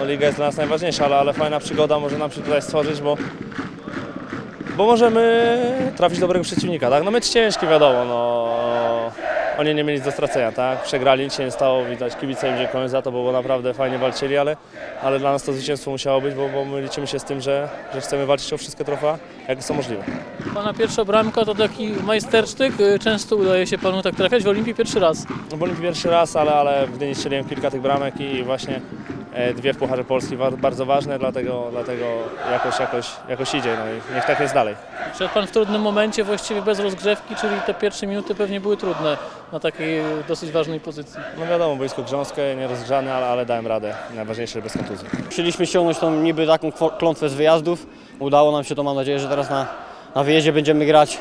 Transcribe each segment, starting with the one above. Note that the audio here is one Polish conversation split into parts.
No, liga jest dla nas najważniejsza, ale, ale fajna przygoda może nam się tutaj stworzyć, bo, bo możemy trafić dobrego przeciwnika, tak? No mecz ciężki, wiadomo, no. Oni nie mieli nic do stracenia, tak? Przegrali, nic się nie stało, widać, kibice im dziękują za to, bo naprawdę fajnie walczyli, ale, ale dla nas to zwycięstwo musiało być, bo, bo my liczymy się z tym, że, że chcemy walczyć o wszystkie trofea, jakie są możliwe. Pana pierwsza bramka to taki majstersztyk. Y, Często udaje się panu tak trafiać. W Olimpii pierwszy raz. No bo Olimpii pierwszy raz, ale, ale w Gdyni strzeliłem kilka tych bramek i właśnie dwie w Pucharze Polski bardzo ważne, dlatego, dlatego jakoś, jakoś, jakoś idzie, no i niech tak jest dalej. Wszedł pan w trudnym momencie, właściwie bez rozgrzewki, czyli te pierwsze minuty pewnie były trudne na takiej dosyć ważnej pozycji. No wiadomo, boisko grząskie, nierozgrzane, ale, ale dałem radę, najważniejsze, że bez kontuzji. Chcieliśmy ściągnąć tą niby taką klątwę z wyjazdów. Udało nam się to, mam nadzieję, że teraz na, na wyjeździe będziemy grać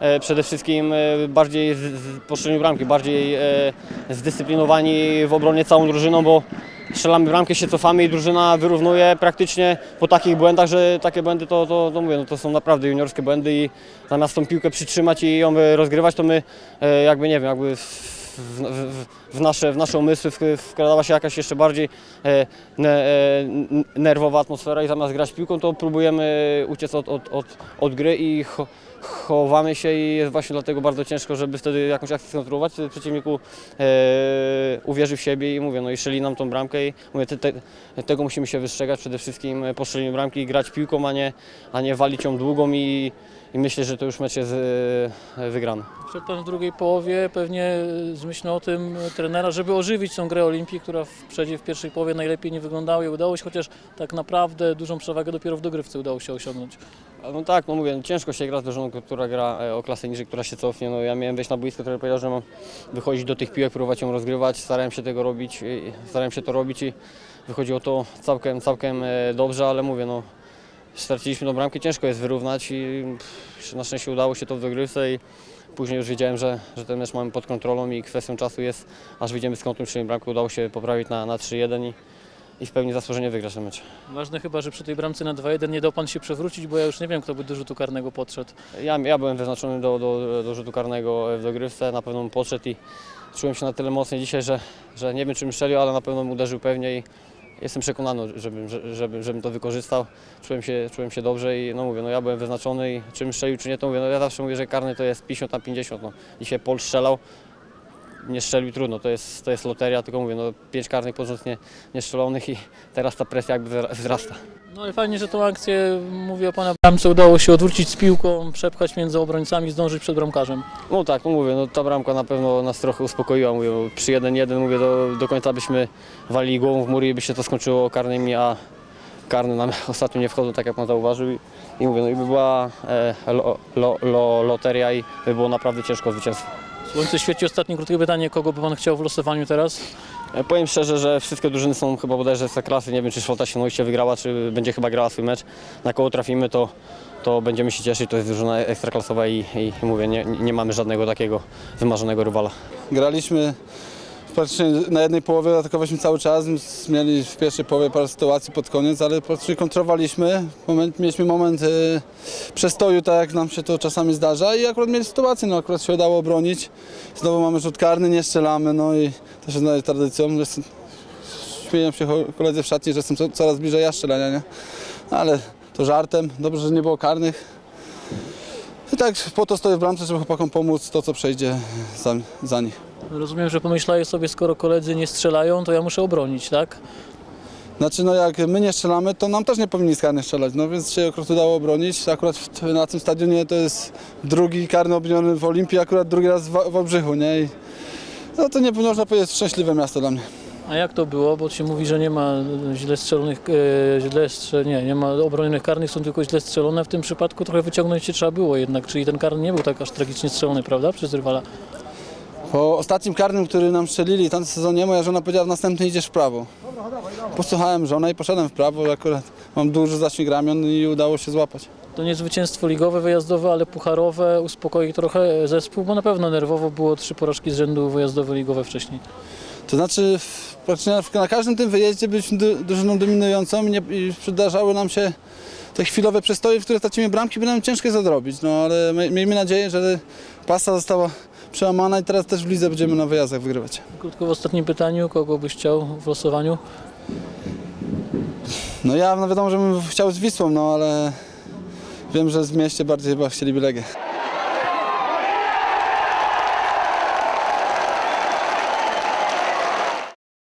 e, przede wszystkim e, bardziej z, z bramki, bardziej e, zdyscyplinowani w obronie całą drużyną, bo strzelamy bramkę, się cofamy i drużyna wyrównuje praktycznie po takich błędach, że takie błędy to, to, to mówię, no to są naprawdę juniorskie błędy i zamiast tą piłkę przytrzymać i ją e, rozgrywać, to my e, jakby nie wiem, jakby w, w, w, nasze, w nasze umysły wk- wkradała się jakaś jeszcze bardziej e, ne, e, nerwowa atmosfera i zamiast grać piłką, to próbujemy uciec od, od, od, od gry i chowamy się i jest właśnie dlatego bardzo ciężko, żeby wtedy jakąś akcję skontrolować. Wtedy Przeciwniku e, uwierzy w siebie i mówię, no i strzeli nam tą bramkę i mówię, te, te, tego musimy się wystrzegać przede wszystkim e, po strzeleniu bramki i grać piłką, a nie, a nie walić ją długą i, i myślę, że to już mecz jest e, wygrany. Wszedł pan w drugiej połowie pewnie z myślą o tym trenera, żeby ożywić tą grę Olimpii, która w przedzie w pierwszej połowie najlepiej nie wyglądała i udało się, chociaż tak naprawdę dużą przewagę dopiero w dogrywce udało się osiągnąć. No tak, no mówię, no ciężko się gra z drużyną, która gra e, o klasę niżej, która się cofnie. No ja miałem wejść na boisko, który powiedział, że mam wychodzić do tych piłek, próbować ją rozgrywać. Starałem się tego robić, starałem się to robić i wychodziło to całkiem, całkiem e, dobrze, ale mówię, no straciliśmy tą bramkę, ciężko jest wyrównać i pff, na szczęście udało się to w dogrywce i później już wiedziałem, że, że ten mecz mamy pod kontrolą i kwestią czasu jest, aż wyjdziemy z kątem, czyli bramkę udało się poprawić na, na 3-1 i, w pełni zasłużenie wygrać ten mecz. Ważne chyba, że przy tej bramce na 2-1 nie dał pan się przewrócić, bo ja już nie wiem, kto by do rzutu karnego podszedł. Ja, ja byłem wyznaczony do, do, do rzutu karnego w dogrywce, na pewno podszedł i czułem się na tyle mocniej dzisiaj, że, że nie wiem czym strzelił, ale na pewno uderzył pewnie i jestem przekonany, żebym, że- żebym, żebym to wykorzystał. Czułem się, czułem się dobrze i no mówię, no ja byłem wyznaczony i czym strzelił czy nie, to mówię, no ja zawsze mówię, że karny to jest 50 na 50. No. Dzisiaj Pol strzelał, nie strzelił trudno, to jest, to jest loteria, tylko mówię, no pięć karnych pod rząd nie, nie i teraz ta presja jakby wzra- wzrasta. No ale fajnie, że tą akcję, mówię o pana bramce, udało się odwrócić z piłką, przepchać między obrońcami, zdążyć przed bramkarzem. No tak, no mówię, no ta bramka na pewno nas trochę uspokoiła. Mówię, przy 1-1 mówię, do, do końca byśmy walili głową w mur i by się to skończyło karnymi, a karne nam ostatnio nie wchodzą, tak jak pan zauważył. I, i mówię, no i by była e, lo, lo, lo, loteria i by było naprawdę ciężko zwycięstwo. Słońce świeci, ostatnie krótkie pytanie, kogo by pan chciał w losowaniu teraz? E, powiem szczerze, że wszystkie drużyny są chyba bodajże z klasy. Nie wiem, czy Szwota Świnoujście wygrała, czy będzie chyba grała swój mecz. Na kogo trafimy, to, to będziemy się cieszyć. To jest drużyna ekstraklasowa i, i, i mówię, nie, nie mamy żadnego takiego wymarzonego rywala. Graliśmy praktycznie na jednej połowie, atakowaliśmy cały czas. Mieli w pierwszej połowie parę sytuacji pod koniec, ale praktycznie kontrowaliśmy. Moment, mieliśmy moment e, przestoju, tak jak nam się to czasami zdarza i akurat mieli sytuację, no akurat się udało obronić. Znowu mamy rzut karny, nie strzelamy, no i to się zdaje tradycją. Jest- Śmieją się koledzy w szatni, że jestem co- coraz bliżej ja strzelania, nie? Ale to żartem, dobrze, że nie było karnych. I tak po to stoję w bramce, żeby chłopakom pomóc to, co przejdzie za, za nich. Rozumiem, że pomyślałeś sobie, skoro koledzy nie strzelają, to ja muszę obronić, tak? Znaczy, no jak my nie strzelamy, to nam też nie powinni z strzelać, no więc się akurat udało obronić. Akurat w, na tym stadionie to jest drugi karny obroniony w Olimpii, akurat drugi raz w, w Obrzychu, nie? I, no to nie można powiedzieć szczęśliwe miasto dla mnie. A jak to było? Bo się mówi, że nie ma źle strzelonych, e, źle strze, nie, nie ma obronionych karnych, są tylko źle strzelone. W tym przypadku trochę wyciągnąć się trzeba było jednak, czyli ten karny nie był tak aż tragicznie strzelony, prawda, przez rywala? Po ostatnim karnym, który nam strzelili w tamtym sezonie, moja żona powiedziała, w następnym idziesz w prawo. Posłuchałem żonę i poszedłem w prawo, akurat mam duży zasięg ramion i udało się złapać. To nie zwycięstwo ligowe, wyjazdowe, ale pucharowe uspokoi trochę zespół, bo na pewno nerwowo było trzy porażki z rzędu wyjazdowe, ligowe wcześniej. To znaczy, praktycznie na każdym tym wyjeździe byliśmy du- drużyną dominującą i, nie, i przydarzały nam się te chwilowe przestoje, w których tracimy bramki, by nam ciężko zadrobić. No ale my, miejmy nadzieję, że pasa została przełamana i teraz też w lidze będziemy na wyjazdach wygrywać. Krótko w ostatnim pytaniu, kogo byś chciał w losowaniu? No ja no wiadomo, że bym chciał z Wisłą, no ale wiem, że z mieście bardziej chyba chcieliby Legię.